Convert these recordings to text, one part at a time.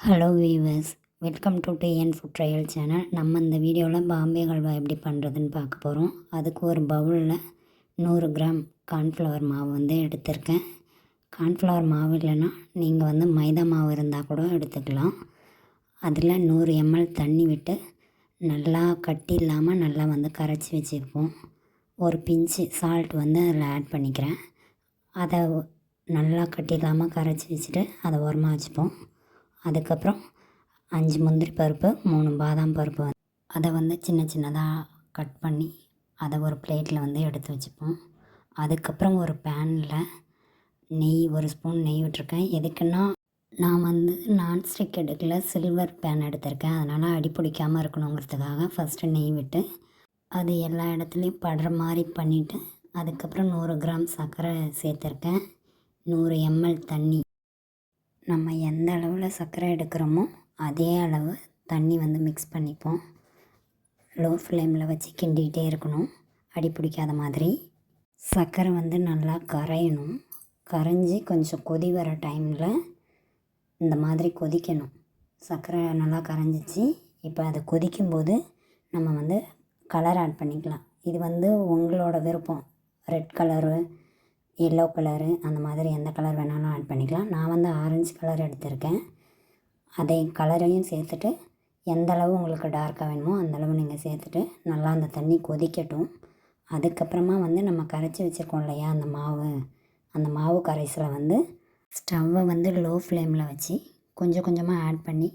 Hello viewers welcome to TN food trail channel நம்ம இந்த வீடியோவில் பாம்பே ஹல்வா எப்படி பண்ணுறதுன்னு பார்க்க போகிறோம் அதுக்கு ஒரு பவுலில் நூறு கிராம் கார்ன்ஃப்ளவர் மாவு வந்து எடுத்திருக்கேன். கார்ன்ஃப்ளவர் மாவு இல்லைன்னா நீங்கள் வந்து மைதா மாவு இருந்தால் கூட எடுத்துக்கலாம். அதில் நூறு எம்எல் தண்ணி விட்டு நல்லா கட்டி இல்லாமல் நல்லா வந்து கரைச்சி வச்சுருப்போம். ஒரு பிஞ்சு சால்ட் வந்து அதில் ஆட் பண்ணிக்கிறேன். அதை நல்லா கட்டி இல்லாமல் கரைச்சி வச்சுட்டு அதை உரமாக வச்சுப்போம். அதுக்கப்புறம் அஞ்சு முந்திரி பருப்பு மூணு பாதாம் பருப்பு அதை வந்து சின்ன சின்னதாக கட் பண்ணி அதை ஒரு பிளேட்டில் வந்து எடுத்து வச்சுப்போம். அதுக்கப்புறம் ஒரு பேனில் நெய் ஒரு ஸ்பூன் நெய் விட்டுருக்கேன். எதுக்குன்னா நான் வந்து நான்ஸ்டிக் எடுக்கல சில்வர் பேன் எடுத்திருக்கேன். அதனால் அடி பிடிக்காமல் இருக்கணுங்கிறதுக்காக ஃபஸ்ட்டு நெய் விட்டு அது எல்லா இடத்துலையும் படுற மாதிரி பண்ணிவிட்டு அதுக்கப்புறம் நூறு கிராம் சர்க்கரை சேர்த்துருக்கேன். நூறு எம்எல் தண்ணி. நம்ம எந்த அளவில் சர்க்கரை எடுக்கிறோமோ அதே அளவு தண்ணி வந்து மிக்ஸ் பண்ணிப்போம். லோ ஃப்ளேமில் வச்சு கிண்டிக்கிட்டே இருக்கணும். அடி பிடிக்காத மாதிரி. சர்க்கரை வந்து நல்லா கரையணும். கரைஞ்சி கொஞ்சம் கொதி வர டைமில் இந்த மாதிரி கொதிக்கணும். சர்க்கரை நல்லா கரைஞ்சிச்சு. இப்போ அது கொதிக்கும்போது நம்ம வந்து கலர் ஆட் பண்ணிக்கலாம். இது வந்து உங்களோட விருப்பம். ரெட் கலரு எல்லோ கலரு அந்த மாதிரி எந்த கலர் வேணாலும் ஆட் பண்ணிக்கலாம். நான் வந்து ஆரஞ்சு கலர் எடுத்திருக்கேன். அதை கலரையும் சேர்த்துட்டு எந்த அளவு உங்களுக்கு டார்க்காக வேணுமோ அந்த அளவு நீங்கள் சேர்த்துட்டு நல்லா அந்த தண்ணி கொதிக்கட்டும். அதுக்கப்புறமா வந்து நம்ம கரைச்சி வச்சுருக்கோம் இல்லையா அந்த மாவு. அந்த மாவு கரைசலை வந்து ஸ்டவ்வை வந்து லோ ஃப்ளேமில் வச்சு கொஞ்சம் கொஞ்சமாக ஆட் பண்ணி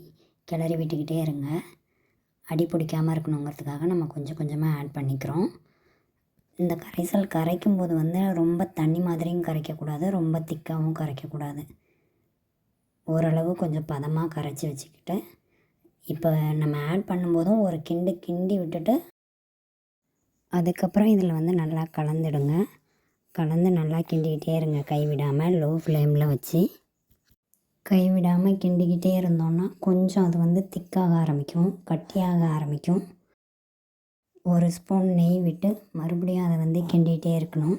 கிளறி விட்டுக்கிட்டே இருங்க. அடி பிடிக்காமல் இருக்கணுங்கிறதுக்காக நம்ம கொஞ்சம் கொஞ்சமாக ஆட் பண்ணிக்கிறோம். இந்த கரைசல் கரைக்கும் போது வந்து ரொம்ப தண்ணி மாதிரியும் கரைக்கக்கூடாது ரொம்ப திக்காகவும் கரைக்கக்கூடாது. ஓரளவு கொஞ்சம் பதமாக கரைச்சி வச்சுக்கிட்டு இப்போ நம்ம ஆட் பண்ணும்போதும் ஒரு கிண்டு கிண்டி விட்டுட்டு அதுக்கப்புறம் இதில் வந்து நல்லா கலந்துடுங்க. கலந்து நல்லா கிண்டிக்கிட்டே இருங்க. கைவிடாமல் லோ ஃப்ளேமில் வச்சு கைவிடாமல் கிண்டிக்கிட்டே இருந்தோன்னா கொஞ்சம் அது வந்து திக்காக ஆரம்பிக்கும் கட்டியாக ஆரம்பிக்கும். ஒரு ஸ்பூன் நெய் விட்டு மறுபடியும் அதை வந்து கிண்டிகிட்டே இருக்கணும்.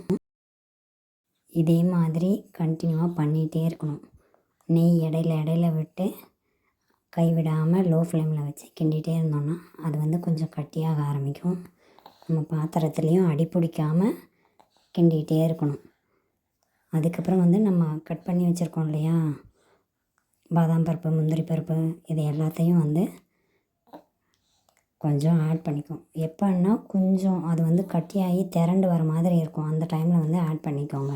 இதே மாதிரி கண்டினியூவாக பண்ணிகிட்டே இருக்கணும். நெய் இடையில இடையில விட்டு கைவிடாமல் லோ ஃப்ளேமில் வச்சு கிண்டிகிட்டே இருந்தோன்னா அது வந்து கொஞ்சம் கட்டியாக ஆரம்பிக்கும். நம்ம பாத்திரத்துலேயும் அடி பிடிக்காமல் கிண்டிகிட்டே இருக்கணும். அதுக்கப்புறம் வந்து நம்ம கட் பண்ணி வச்சுருக்கோம் இல்லையா? பாதாம் பருப்பு முந்திரி பருப்பு இது எல்லாத்தையும் வந்து கொஞ்சம் ஆட் பண்ணிக்கும். எப்போன்னா கொஞ்சம் அது வந்து கட்டியாகி திரண்டு வர மாதிரி இருக்கும். அந்த டைமில் வந்து ஆட் பண்ணிக்கோங்க.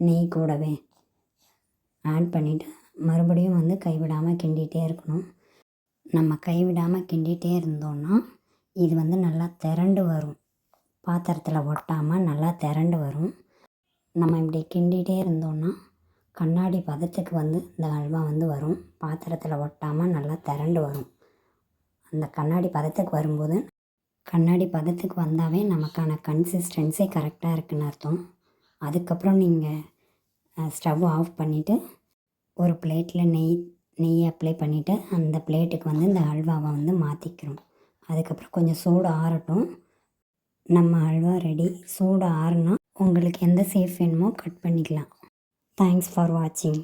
நெய் கூடவே. ஆட் பண்ணிவிட்டு மறுபடியும் வந்து கைவிடாமல் கிண்டிகிட்டே இருக்கணும். நம்ம கைவிடாமல் கிண்டிகிட்டே இருந்தோம்னா இது வந்து நல்லா திரண்டு வரும். பாத்திரத்தில் ஒட்டாமல் நல்லா திரண்டு வரும். நம்ம இப்படி கிண்டிகிட்டே இருந்தோன்னா கண்ணாடி பதத்துக்கு வந்து இந்த அல்வா வந்து வரும். பாத்திரத்தில் ஒட்டாமல் நல்லா திரண்டு வரும். அந்த கண்ணாடி பதத்துக்கு வரும்போது கண்ணாடி பதத்துக்கு வந்தாவே நமக்கான கன்சிஸ்டன்சி கரெக்டாக இருக்குன்னு அர்த்தம். அதுக்கப்புறம் நீங்கள் ஸ்டவ் ஆஃப் பண்ணிவிட்டு ஒரு பிளேட்டில் நெய் நெய் அப்ளை பண்ணிவிட்டு அந்த பிளேட்டுக்கு வந்து இந்த அல்வாவை வந்து மாற்றிக்கிறோம் அதுக்கப்புறம் கொஞ்சம் சூடு ஆறட்டும். நம்ம அல்வா ரெடி சூடு ஆறுனா உங்களுக்கு எந்த சேஃப் வேணுமோ கட் பண்ணிக்கலாம். தேங்க்ஸ் ஃபார் வாட்சிங்